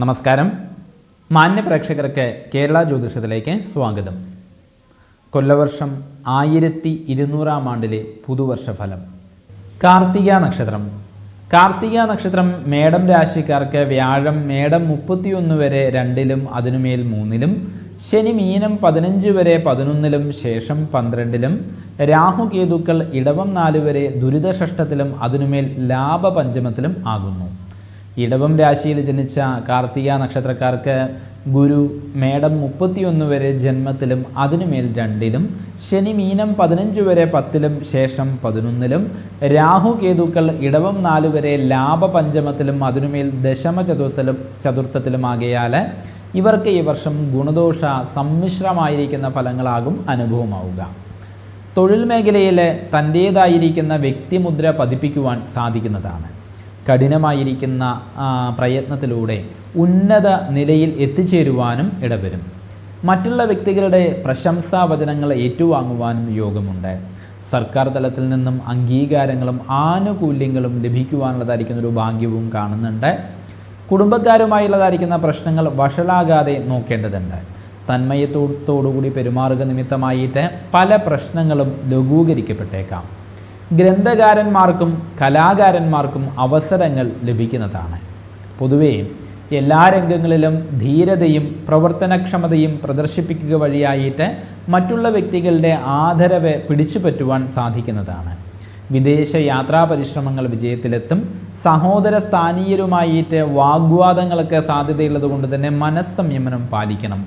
നമസ്കാരം. മാന്യ പ്രേക്ഷകർക്ക് കേരള ജ്യോതിഷത്തിലേക്ക് സ്വാഗതം. കൊല്ലവർഷം ആയിരത്തി ഇരുന്നൂറാം ആണ്ടിലെ പുതുവർഷ ഫലം കാർത്തിക നക്ഷത്രം. കാർത്തിക നക്ഷത്രം മേടം രാശിക്കാർക്ക് വ്യാഴം മേടം മുപ്പത്തിയൊന്ന് വരെ രണ്ടിലും അതിനുമേൽ മൂന്നിലും ശനി മീനം പതിനഞ്ച് വരെ പതിനൊന്നിലും ശേഷം പന്ത്രണ്ടിലും രാഹു കേതുക്കൾ ഇടവം നാല് വരെ ദുരിതഷഷ്ടത്തിലും അതിനുമേൽ ലാഭപഞ്ചമത്തിലും ആകുന്നു. ഇടവം രാശിയിൽ ജനിച്ച കാർത്തിക നക്ഷത്രക്കാർക്ക് ഗുരു മേടം മുപ്പത്തിയൊന്ന് വരെ ജന്മത്തിലും അതിനുമേൽ രണ്ടിലും ശനി മീനം പതിനഞ്ച് വരെ പത്തിലും ശേഷം പതിനൊന്നിലും രാഹു കേതുക്കൾ ഇടവം നാല് വരെ ലാഭപഞ്ചമത്തിലും അതിനുമേൽ ദശമ ചതുർത്ഥത്തിലും ചതുർത്ഥത്തിലുമാകയാൽ ഇവർക്ക് ഈ വർഷം ഗുണദോഷ സമ്മിശ്രമായിരിക്കുന്ന ഫലങ്ങളാകും അനുഭവമാവുക. തൊഴിൽ മേഖലയിൽ തന്റേതായിരിക്കുന്ന വ്യക്തിമുദ്ര പതിപ്പിക്കുവാൻ സാധിക്കുന്നതാണ്. കഠിനമായിരിക്കുന്ന പ്രയത്നത്തിലൂടെ ഉന്നത നിലയിൽ എത്തിച്ചേരുവാനും ഇടവരും. മറ്റുള്ള വ്യക്തികളുടെ പ്രശംസാവചനങ്ങൾ ഏറ്റുവാങ്ങുവാനും യോഗമുണ്ട്. സർക്കാർ തലത്തിൽ നിന്നും അംഗീകാരങ്ങളും ആനുകൂല്യങ്ങളും ലഭിക്കുവാനുള്ളതായിരിക്കുന്ന ഒരു ഭാഗ്യവും കാണുന്നുണ്ട്. കുടുംബക്കാരുമായുള്ളതായിരിക്കുന്ന പ്രശ്നങ്ങൾ വഷളാകാതെ നോക്കേണ്ടതുണ്ട്. തന്മയത്തോടുകൂടി പെരുമാറുക നിമിത്തമായിട്ട് പല പ്രശ്നങ്ങളും ലഘൂകരിക്കപ്പെട്ടേക്കാം. ഗ്രന്ഥകാരന്മാർക്കും കലാകാരന്മാർക്കും അവസരങ്ങൾ ലഭിക്കുന്നതാണ്. പൊതുവേ എല്ലാ രംഗങ്ങളിലും ധീരതയും പ്രവർത്തനക്ഷമതയും പ്രദർശിപ്പിക്കുക വഴിയായിട്ട് മറ്റുള്ള വ്യക്തികളുടെ ആദരവ് പിടിച്ചു പറ്റുവാൻ സാധിക്കുന്നതാണ്. വിദേശ യാത്രാ പരിശ്രമങ്ങൾ വിജയത്തിലെത്തും സഹോദര സ്ഥാനീയരുമായിട്ട് വാഗ്വാദങ്ങളൊക്കെ സാധ്യതയുള്ളത് കൊണ്ട് തന്നെ മനസ്സംയമനം പാലിക്കണം.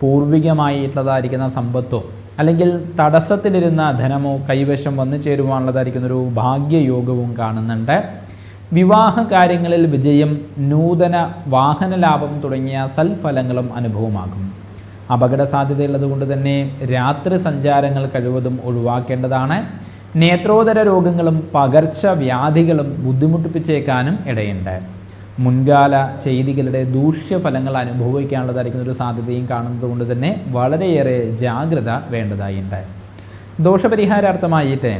പൂർവികമായിട്ടുള്ളതായിരിക്കുന്ന സമ്പത്തോ അല്ലെങ്കിൽ തടസ്സത്തിലിരുന്ന ധനമോ കൈവശം വന്നു ചേരുവാനുള്ളതായിരിക്കുന്ന ഒരു ഭാഗ്യയോഗവും കാണുന്നുണ്ട്. വിവാഹ കാര്യങ്ങളിൽ വിജയം നൂതന വാഹന ലാഭം തുടങ്ങിയ സൽഫലങ്ങളും അനുഭവമാകും. അപകട സാധ്യതയുള്ളത് കൊണ്ട് തന്നെ രാത്രി സഞ്ചാരങ്ങൾ കഴിവതും ഒഴിവാക്കേണ്ടതാണ്. നേത്രോദര രോഗങ്ങളും പകർച്ചവ്യാധികളും ബുദ്ധിമുട്ടിപ്പിച്ചേക്കാനും ഇടയുണ്ട്. മുൻകാല ചെയ്തികളുടെ ദൂഷ്യഫലങ്ങൾ അനുഭവിക്കാനുള്ളതായിരിക്കുന്ന ഒരു സാധ്യതയും കാണുന്നത് കൊണ്ട് തന്നെ വളരെയേറെ ജാഗ്രത വേണ്ടതായിട്ടുണ്ട് ദോഷപരിഹാരാർത്ഥമായിട്ട്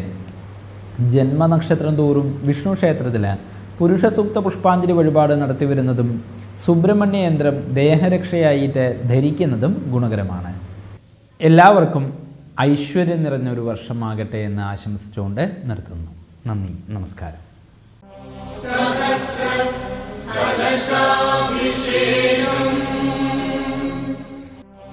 ജന്മനക്ഷത്രം തോറും വിഷ്ണു ക്ഷേത്രത്തിൽ പുരുഷ സൂക്ത പുഷ്പാഞ്ജലി വഴിപാട് നടത്തി വരുന്നതും സുബ്രഹ്മണ്യ യന്ത്രം ദേഹരക്ഷയായിട്ട് ധരിക്കുന്നതും ഗുണകരമാണ്. എല്ലാവർക്കും ഐശ്വര്യം നിറഞ്ഞൊരു വർഷമാകട്ടെ എന്ന് ആശംസിച്ചുകൊണ്ട് നിർത്തുന്നു. നന്ദി നമസ്കാരം. സഹസ്രം കലശാഭിഷേകം